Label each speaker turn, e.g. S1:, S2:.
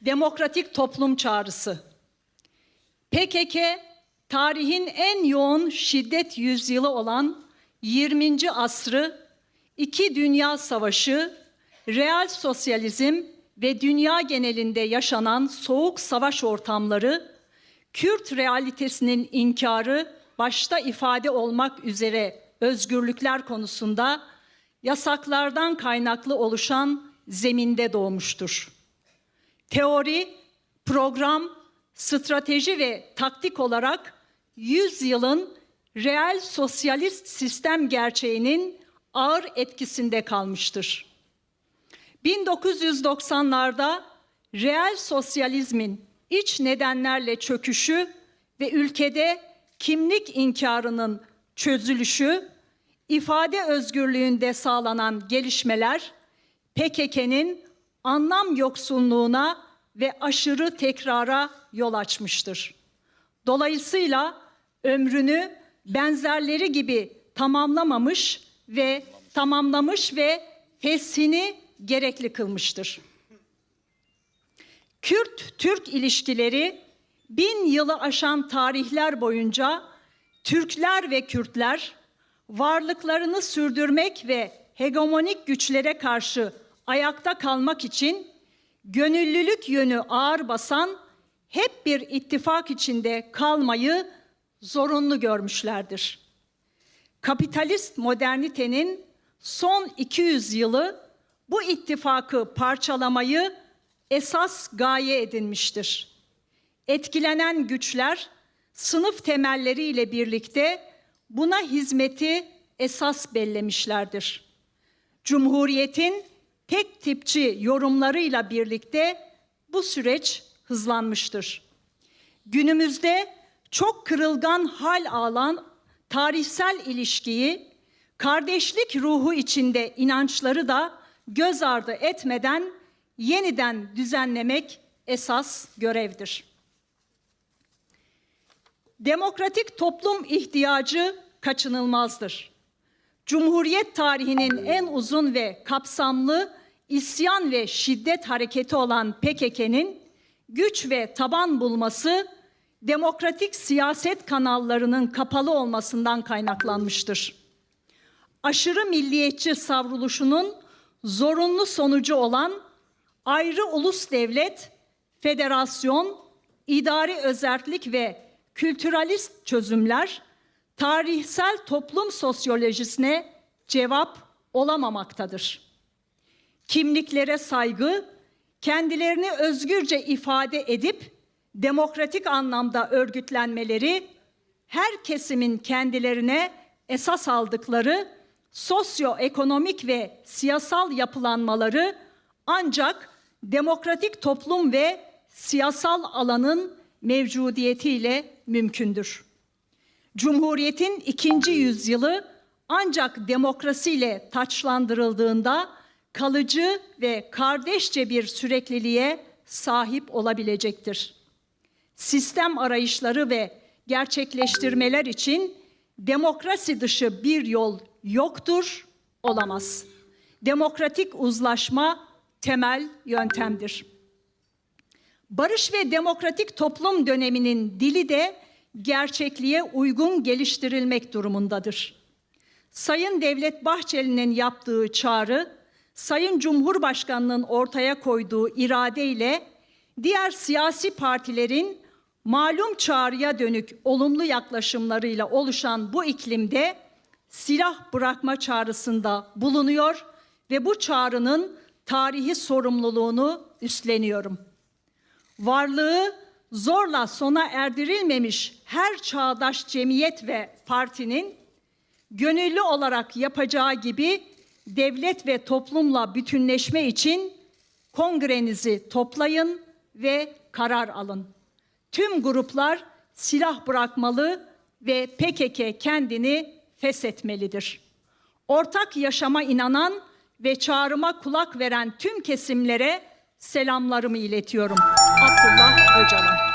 S1: demokratik toplum çağrısı. PKK tarihin en yoğun şiddet yüzyılı olan 20. asrı, iki dünya savaşı, real sosyalizm ve dünya genelinde yaşanan soğuk savaş ortamları, Kürt realitesinin inkarı başta ifade olmak üzere özgürlükler konusunda yasaklardan kaynaklı oluşan zeminde doğmuştur. Teori, program, strateji ve taktik olarak 100 yılın reel sosyalist sistem gerçeğinin ağır etkisinde kalmıştır. 1990'larda reel sosyalizmin iç nedenlerle çöküşü ve ülkede kimlik inkarının çözülüşü, ifade özgürlüğünde sağlanan gelişmeler PKK'nın anlam yoksunluğuna ve aşırı tekrara yol açmıştır. Dolayısıyla ömrünü benzerleri gibi tamamlamamış ve tamamlamış ve feshini gerekli kılmıştır. Kürt-Türk ilişkileri bin yılı aşan tarihler boyunca Türkler ve Kürtler varlıklarını sürdürmek ve hegemonik güçlere karşı ayakta kalmak için gönüllülük yönü ağır basan hep bir ittifak içinde kalmayı zorunlu görmüşlerdir. Kapitalist modernitenin son 200 yılı bu ittifakı parçalamayı esas gaye edinmiştir. Etkilenen güçler sınıf temelleriyle birlikte buna hizmeti esas bellemişlerdir. Cumhuriyetin tek tipçi yorumlarıyla birlikte bu süreç hızlanmıştır. Günümüzde çok kırılgan hal alan tarihsel ilişkiyi kardeşlik ruhu içinde inançları da göz ardı etmeden yeniden düzenlemek esas görevdir. Demokratik toplum ihtiyacı kaçınılmazdır. Cumhuriyet tarihinin en uzun ve kapsamlı isyan ve şiddet hareketi olan PKK'nın güç ve taban bulması demokratik siyaset kanallarının kapalı olmasından kaynaklanmıştır. Aşırı milliyetçi savruluşunun zorunlu sonucu olan ayrı ulus devlet, federasyon, idari özerklik ve kültüralist çözümler tarihsel toplum sosyolojisine cevap olamamaktadır. Kimliklere saygı, kendilerini özgürce ifade edip demokratik anlamda örgütlenmeleri, her kesimin kendilerine esas aldıkları sosyoekonomik ve siyasal yapılanmaları ancak demokratik toplum ve siyasal alanın mevcudiyetiyle mümkündür. Cumhuriyetin ikinci yüzyılı ancak demokrasiyle taçlandırıldığında kalıcı ve kardeşçe bir sürekliliğe sahip olabilecektir. Sistem arayışları ve gerçekleştirmeler için demokrasi dışı bir yol yoktur, olamaz. Demokratik uzlaşma temel yöntemdir. Barış ve demokratik toplum döneminin dili de gerçekliğe uygun geliştirilmek durumundadır. Sayın Devlet Bahçeli'nin yaptığı çağrı, Sayın Cumhurbaşkanı'nın ortaya koyduğu iradeyle diğer siyasi partilerin malum çağrıya dönük olumlu yaklaşımlarıyla oluşan bu iklimde silah bırakma çağrısında bulunuyor ve bu çağrının tarihi sorumluluğunu üstleniyorum. Varlığı zorla sona erdirilmemiş her çağdaş cemiyet ve partinin gönüllü olarak yapacağı gibi devlet ve toplumla bütünleşme için kongrenizi toplayın ve karar alın. Tüm gruplar silah bırakmalı ve PKK kendini feshetmelidir. Ortak yaşama inanan ve çağrıma kulak veren tüm kesimlere selamlarımı iletiyorum. Abdullah Öcalan